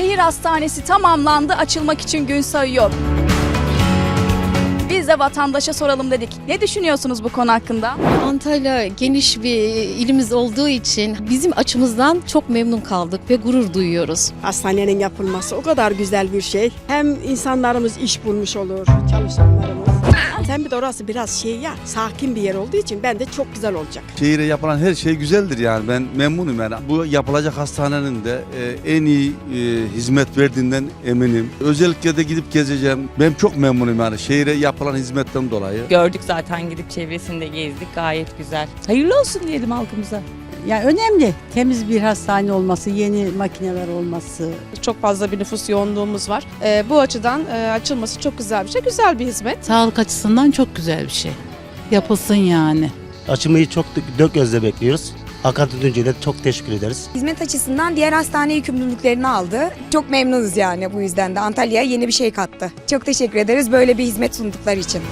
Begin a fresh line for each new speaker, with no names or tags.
şehir hastanesi tamamlandı, açılmak için gün sayıyor. Biz de vatandaşa soralım dedik. Ne düşünüyorsunuz bu konu hakkında?
Antalya geniş bir ilimiz olduğu için bizim açımızdan çok memnun kaldık ve gurur duyuyoruz.
Hastanenin yapılması o kadar güzel bir şey. Hem insanlarımız iş bulmuş olur, çalışanlarımız. Hem bir de orası biraz şey ya, sakin bir yer olduğu için bence çok güzel olacak.
Şehire yapılan her şey güzeldir yani ben memnunum yani. Bu yapılacak hastanenin de e, en iyi e, hizmet verdiğinden eminim. Özellikle de gidip gezeceğim. Ben çok memnunum yani şehire yapılan hizmetten dolayı.
Gördük zaten gidip çevresinde gezdik gayet güzel. Hayırlı olsun diyelim halkımıza.
Yani önemli temiz bir hastane olması, yeni makineler olması.
Çok fazla bir nüfus yoğunluğumuz var. Ee, bu açıdan e, açılması çok güzel bir şey. Güzel bir hizmet.
Sağlık açısından çok güzel bir şey. Yapılsın yani.
Açılmayı çok dört gözle bekliyoruz. Hakan Tütüncü'ye de çok teşekkür ederiz.
Hizmet açısından diğer hastane yükümlülüklerini aldı. Çok memnunuz yani bu yüzden de. Antalya'ya yeni bir şey kattı. Çok teşekkür ederiz böyle bir hizmet sundukları için.